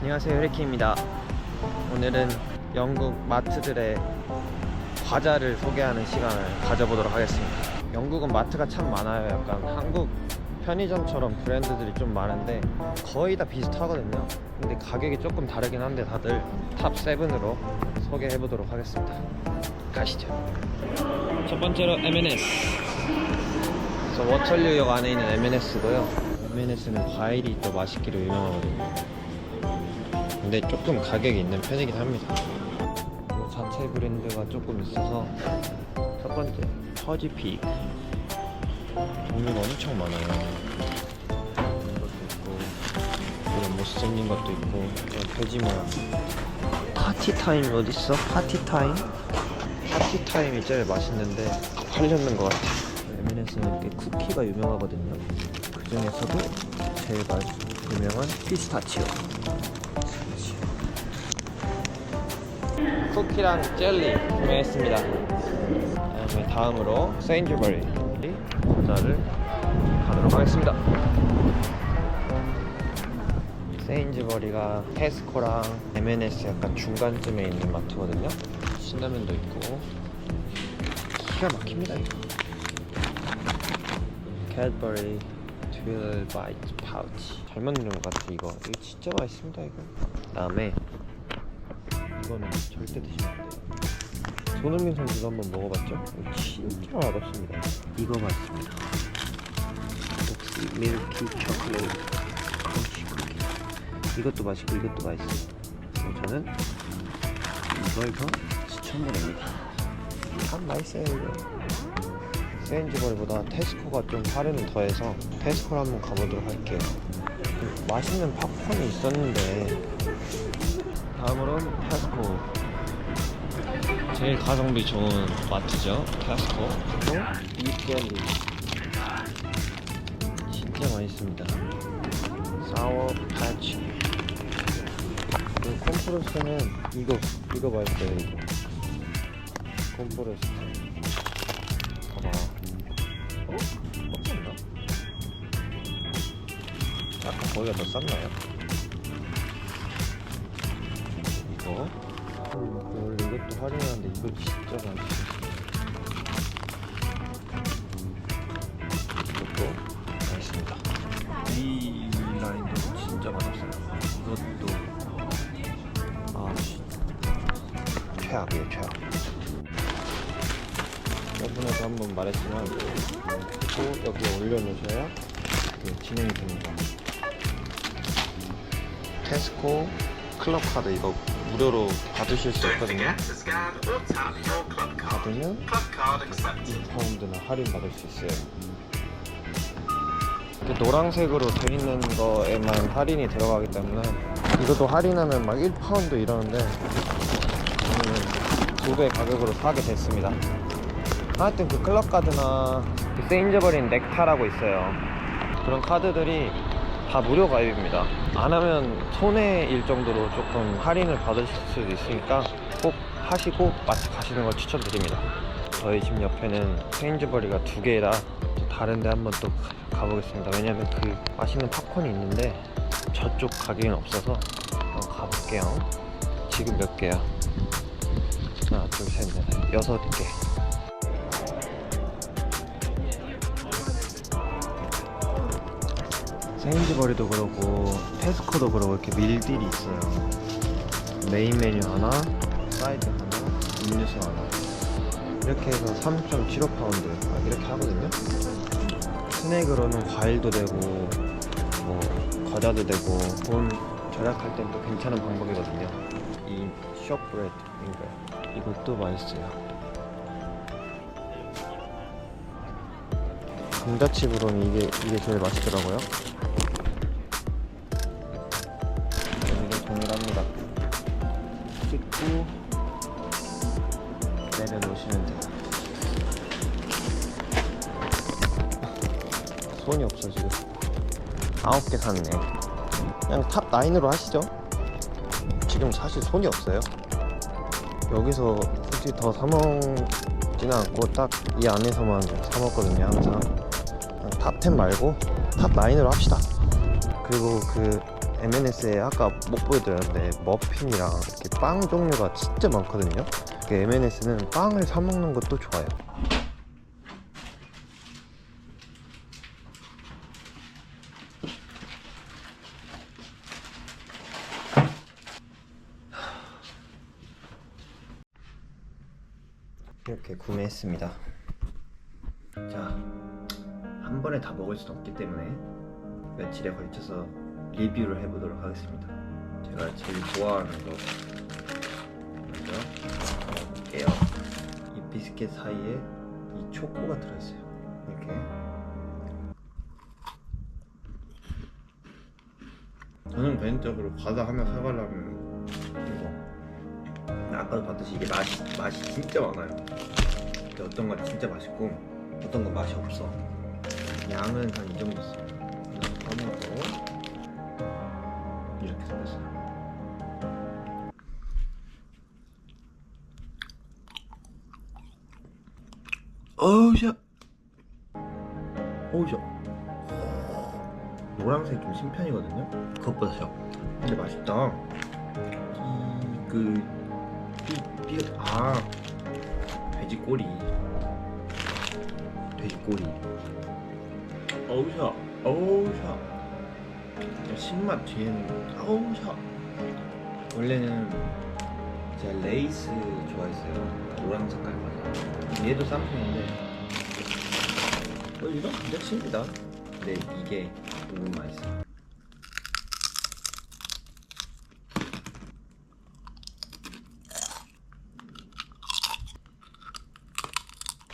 안녕하세요 혜리키입니다. 오늘은 영국 마트들의 과자를 소개하는 시간을 가져보도록 하겠습니다. 영국은 마트가 참 많아요. 약간 한국 편의점처럼 브랜드들이 좀 많은데 거의 다 비슷하거든요. 근데 가격이 조금 다르긴 한데 다들 탑 7으로 소개해 보도록 하겠습니다. 가시죠. 첫 번째로 M&S 워털류역 안에 있는 M&S고요 M&S는 과일이 또 맛있기로 유명하거든요 근데 조금 가격이 있는 편이긴 합니다. 그리고 자체 브랜드가 조금 있어서 첫 번째 터지픽 종류가 엄청 많아요. 이런 것도 있고 이런 못생긴 것도 있고 이런 돼지 모양. 파티 타임 어디 있어? 파티 타임? 파티 타임이 제일 맛있는데 팔렸는 것 같아. M&S는 이렇게 쿠키가 유명하거든요. 그 중에서도 제일 맛 유명한 피스타치오. 쿠키랑 젤리 구매했습니다. 그다음에 다음으로 세인즈버리 과자를 가도록 하겠습니다. 세인즈버리가 테스코랑 M&S 약간 중간쯤에 있는 마트거든요. 신라면도 있고 기가 막힙니다 이거. 캐드버리 트윌 바이트 파우치 잘 만든 것 같아 이거 이거 진짜 맛있습니다 이거. 그다음에 이거는 절대 드시면 안 돼요. 손흥민 선수도 한번 먹어봤죠? 이거 진짜 맛없습니다. 이거 맛있습니다. 혹시 밀키 초콜릿 크런치 쿠키. 이것도 맛있고 이것도 맛있어요. 저는 이걸 더 추천드립니다. 참 맛있어요 이거. 세인즈버리보다 테스코가 좀 할인을 더해서 테스코를 한번 가보도록 할게요. 맛있는 팝콘이 있었는데 다음으로는 테스코. 제일 가성비 좋은 마트죠 테스코. 그리고 이젤리. 진짜 맛있습니다. 사워 그리고 콤프로스는 이거 이거 맛있어요 이거. 콤프로스 어? 똑같나? 아까 거기가 더 쌌나요? 이거 원래 이것도 할인하는데 이거 진짜 맛있어 이 저번에도 한 번 말했지만 또 여기에 올려놓으셔야 이게 진행이 됩니다 테스코 클럽 카드 이거 무료로 받으실 수 있거든요. 받으면 2파운드나 할인 받을 수 있어요. 이렇게 노란색으로 돼 있는 거에만 할인이 들어가기 때문에 이것도 할인하면 막 1파운드 이러는데 저는 두배 가격으로 사게 됐습니다. 하여튼 그 클럽 카드나 그 세인저버린 넥타라고 있어요. 그런 카드들이 다 무료 가입입니다. 안 하면 손해일 정도로 조금 할인을 받으실 수도 있으니까 꼭 하시고 마트 가시는 걸 추천드립니다. 저희 집 옆에는 세인즈버리가 두 개라 또 다른 데 한번 또 가- 가보겠습니다. 왜냐면 그 맛있는 팝콘이 있는데 저쪽 가게는 없어서 한번 가볼게요. 지금 몇 개야? 하나, 둘, 셋, 넷, 여섯 개. 세인즈버리도 그렇고 테스코도 그렇고 이렇게 밀딜이 있어요. 메인 메뉴 하나 사이드 하나 음료수 하나. 이렇게 해서 3.75파운드 아, 이렇게 하거든요. 스낵으로는 과일도 되고 뭐 과자도 되고 돈 절약할 땐 또 괜찮은 방법이거든요. 이 숏브레드 인가요? 이것도 맛있어요. 감자칩으로는 이게 이게 제일 맛있더라고요. 내려놓으시면 돼요. 손이 없어 지금. 아홉 개 샀네. 그냥 탑 9으로 하시죠. 지금 사실 손이 없어요. 여기서 굳이 더 사먹지는 않고 딱 이 안에서만 사 먹거든요 항상. 탑10 말고 탑 9으로 합시다. 그리고 그 M&S에 아까 못 보여드렸는데 머핀이랑 이렇게 빵 종류가 진짜 많거든요. 그 M&S는 빵을 사 먹는 것도 좋아요. 이렇게 구매했습니다. 자, 한 번에 다 먹을 수는 없기 때문에 며칠에 걸쳐서 리뷰를 해보도록 하겠습니다. 제가 제일 좋아하는 거 비스켓 사이에 이 초코가 들어있어요. 이렇게. 저는 개인적으로 과자 하나 사가려면 이거 아까도 봤듯이 이게 맛이, 맛이 진짜 많아요. 근데 어떤 건 진짜 맛있고 어떤 건 맛이 없어. 양은 한 이 정도 있어요. 떠먹 어우 샤. 어우 샤. 노란색 좀 신편이거든요. 그것보다 샤. 근데 맛있다. 이그 삐, 삐, 아 돼지 꼬리 돼지 꼬리 어우샤 어우샤 신맛 뒤에는 어우샤 원래는 제가 레이스 좋아했어요 노란 색깔 과자 얘도 쌈콩인데 어, 이건 괜찮습니다 근데 이게 너무 맛있어요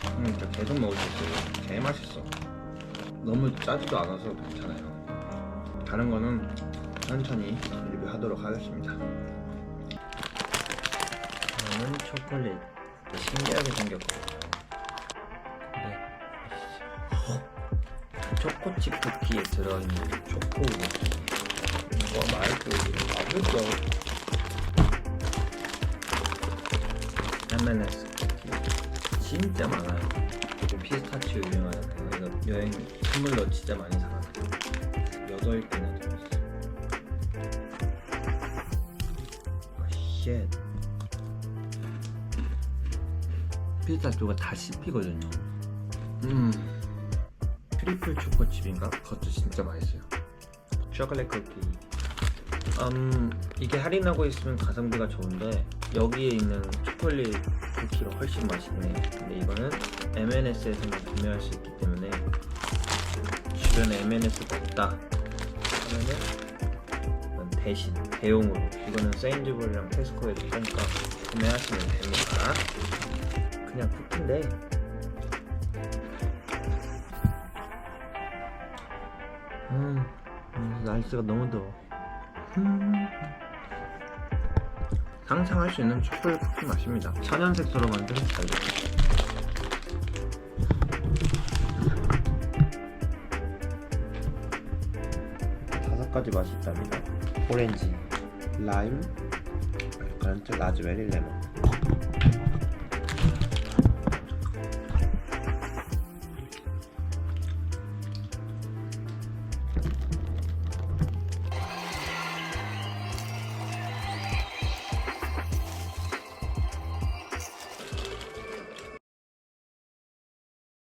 음, 진짜 계속 먹을 수 있어요. 개 맛있어. 너무 짜지도 않아서 괜찮아요. 다른 거는 천천히 리뷰하도록 하겠습니다. 이거는 초콜릿. 신기하게 생겼거든요. 네. 초코칩 쿠키에 들어있는 초코 와 말고 맛있어. M&S 쿠키 진짜 많아요. 그리고 피스타치오 유명하잖아요. 이거 여행 선물로 진짜 많이 사가지고 여덟 개나 들었어. 아, 쉣. 피스타치오가 다 씹히거든요. 음. 트리플 초코칩인가? 그것도 진짜 맛있어요. 초콜릿 쿠키. 음, 이게 할인하고 있으면 가성비가 좋은데 여기에 있는 초콜릿 쿠키가 훨씬 맛있네. 근데 이거는 M&S에서만 구매할 수 있기 때문에 주변에 M&S가 없다 하면은 대신 대용으로 이거는 세인즈버리랑 테스코에서 파니까 구매하시면 됩니다. 그냥 쿠키인데 음, 음, 날씨가 너무 더워. 음. 상상할 수 있는 초콜릿 쿠키 맛입니다. 천연색소로 만든 달걀. 다섯 가지 맛이 있답니다. 오렌지, 라임, 그런저 라즈베리, 레몬.